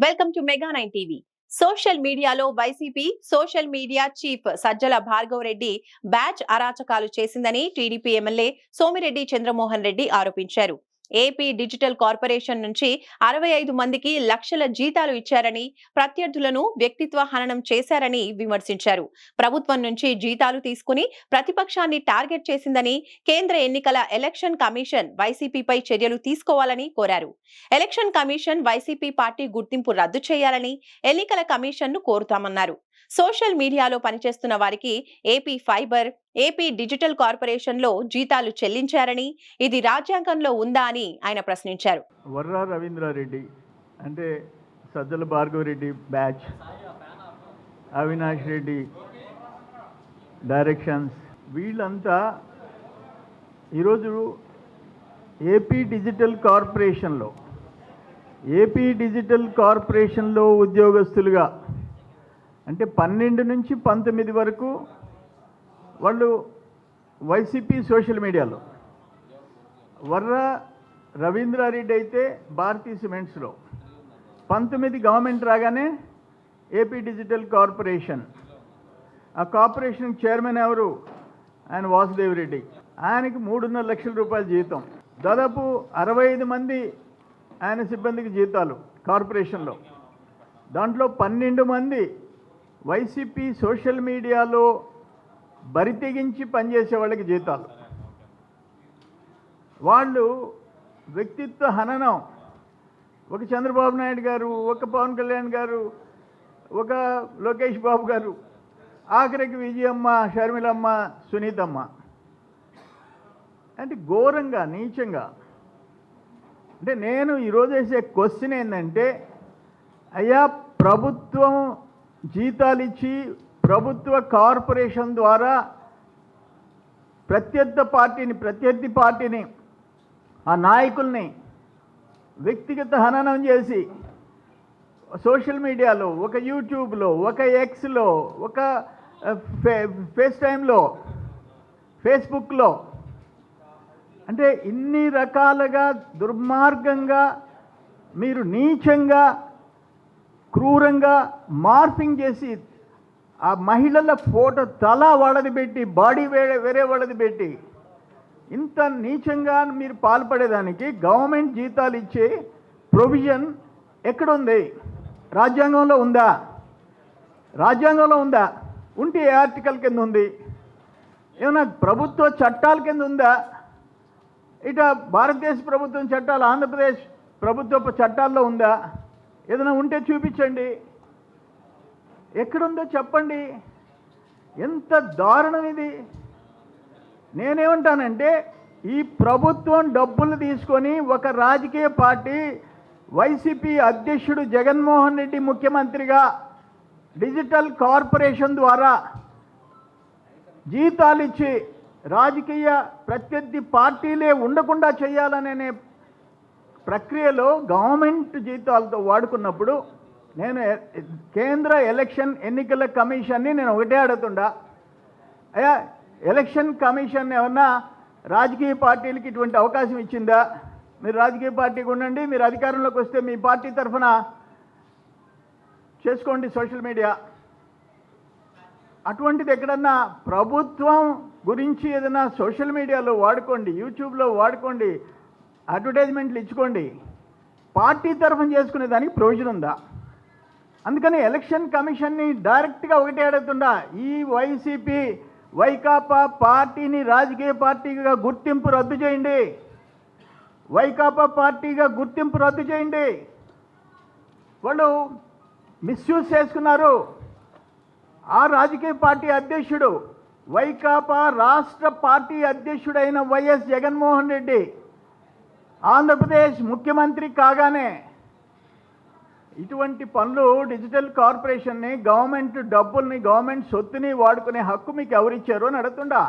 Welcome to mega nine TV social మీడియాలో YCP social media chief Sajjala Bhargav Reddy batch అరాచకాలు చేసిందని TDP MLA Somireddy Chandramohan Reddy ఆరోపించారు. AP digital corporation నుంచి అరవై ఐదు మందికి లక్షల జీతాలు ఇచ్చారని ప్రత్యర్థులను వ్యక్తిత్వ హననం చేశారని విమర్శించారు. ప్రభుత్వం నుంచి జీతాలు తీసుకుని ప్రతిపక్షాన్ని టార్గెట్ చేసిందని కేంద్ర ఎన్నికల ఎలక్షన్ కమిషన్ వైసీపీపై చర్యలు తీసుకోవాలని కోరారు. ఎలక్షన్ కమిషన్ వైసీపీ పార్టీ గుర్తింపు రద్దు చేయాలని ఎన్నికల కమిషన్ను కోరుతామన్నారు. సోషల్ మీడియాలో పనిచేస్తున్న వారికి ఏపీ ఫైబర్ ఏపీ డిజిటల్ కార్పొరేషన్లో జీతాలు చెల్లించారని ఇది రాజ్యాంగంలో ఉందా అని ఆయన ప్రశ్నించారు. వర్రా రవీంద్రారెడ్డి అంటే సజ్జల భార్గవరెడ్డి బ్యాచ్ అవినాష్ రెడ్డి డైరెక్షన్స్ వీళ్ళంతా ఈరోజు ఏపీ డిజిటల్ కార్పొరేషన్లో ఏపీ డిజిటల్ కార్పొరేషన్లో ఉద్యోగస్తులుగా అంటే పన్నెండు నుంచి పంతొమ్మిది వరకు వాళ్ళు వైసీపీ సోషల్ మీడియాలో. వర్ర రవీంద్రారెడ్డి అయితే భారతీ సిమెంట్స్లో. పంతొమ్మిది గవర్నమెంట్ రాగానే ఏపీ డిజిటల్ కార్పొరేషన్. ఆ కార్పొరేషన్ చైర్మన్ ఎవరు? ఆయన వాసుదేవ్ రెడ్డి. ఆయనకి మూడున్నర లక్షల రూపాయల జీతం. దాదాపు అరవై ఐదు మంది ఆయన సిబ్బందికి జీతాలు కార్పొరేషన్లో. దాంట్లో పన్నెండు మంది వైసీపీ సోషల్ మీడియాలో బరితెగించి పనిచేసే వాళ్ళకి జీతాలు. వాళ్ళు వ్యక్తిత్వ హననం. ఒక చంద్రబాబు నాయుడు గారు ఒక పవన్ కళ్యాణ్ గారు ఒక లోకేష్ బాబు గారు ఆఖరికి విజయమ్మ షర్మిలమ్మ సునీతమ్మ. అంటే ఘోరంగా నీచంగా. అంటే నేను ఈరోజు వేసే క్వశ్చన్ ఏంటంటే అయ్యా ప్రభుత్వం జీతాలు ఇచ్చి ప్రభుత్వ కార్పొరేషన్ ద్వారా ప్రత్యర్థ పార్టీని ప్రత్యర్థి పార్టీని ఆ నాయకుల్ని వ్యక్తిగత హననం చేసి సోషల్ మీడియాలో ఒక యూట్యూబ్లో ఒక ఎక్స్లో ఒక ఫే ఫేస్ టైంలో ఫేస్బుక్లో అంటే ఇన్ని రకాలుగా దుర్మార్గంగా మీరు నీచంగా క్రూరంగా మార్పింగ్ చేసి ఆ మహిళల ఫోటో తల వాళ్ళది పెట్టి బాడీ వేరే వేరే వాళ్ళది పెట్టి ఇంత నీచంగా మీరు పాల్పడేదానికి గవర్నమెంట్ జీతాలు ఇచ్చే ప్రొవిజన్ ఎక్కడుంది? రాజ్యాంగంలో ఉందా? రాజ్యాంగంలో ఉందా? ఉంటే ఏ ఆర్టికల్ కింద ఉంది? ఏమైనా ప్రభుత్వ చట్టాల కింద ఉందా? ఇట భారతదేశ ప్రభుత్వం చట్టాలు ఆంధ్రప్రదేశ్ ప్రభుత్వ చట్టాల్లో ఉందా? ఏదైనా ఉంటే చూపించండి. ఎక్కడుందో చెప్పండి. ఎంత దారుణం ఇది. నేనేమంటానంటే ఈ ప్రభుత్వం డబ్బులు తీసుకొని ఒక రాజకీయ పార్టీ వైసీపీ అధ్యక్షుడు జగన్మోహన్ రెడ్డి ముఖ్యమంత్రిగా డిజిటల్ కార్పొరేషన్ ద్వారా జీతాలు ఇచ్చి రాజకీయ ప్రత్యర్థి పార్టీలే ఉండకుండా చేయాలనే ప్రక్రియలో గవర్నమెంట్ జీతాలతో వాడుకున్నప్పుడు నేను కేంద్ర ఎలక్షన్ ఎన్నికల కమిషన్ని నేను ఒకటే అడుగుతుండా అయ్యా ఎలక్షన్ కమిషన్ ఏమన్నా రాజకీయ పార్టీలకి ఇటువంటి అవకాశం ఇచ్చిందా? మీరు రాజకీయ పార్టీకి ఉండండి మీరు అధికారంలోకి వస్తే మీ పార్టీ తరఫున చేసుకోండి సోషల్ మీడియా. అటువంటిది ఎక్కడన్నా ప్రభుత్వం గురించి ఏదైనా సోషల్ మీడియాలో వాడుకోండి యూట్యూబ్లో వాడుకోండి అడ్వర్టైజ్మెంట్లు ఇచ్చుకోండి. పార్టీ తరఫున చేసుకునే దానికి ప్రయోజనం ఉందా? అందుకని ఎలక్షన్ కమిషన్ని డైరెక్ట్గా ఒకటే అడుగుతుండా ఈ వైసీపీ వైకాపా పార్టీని రాజకీయ పార్టీగా గుర్తింపు రద్దు చేయండి. వైకాపా పార్టీగా గుర్తింపు రద్దు చేయండి. వాళ్ళు మిస్యూజ్ చేసుకున్నారు. ఆ రాజకీయ పార్టీ అధ్యక్షుడు వైకాపా రాష్ట్ర పార్టీ అధ్యక్షుడైన వైఎస్ జగన్మోహన్ రెడ్డి ఆంధ్రప్రదేశ్ ముఖ్యమంత్రి కాగానే ఇటువంటి పనులు డిజిటల్ కార్పొరేషన్ని గవర్నమెంట్ డబ్బుల్ని గవర్నమెంట్ సొత్తుని వాడుకునే హక్కు మీకు ఎవరిచ్చారు అని అడుగుతుండా?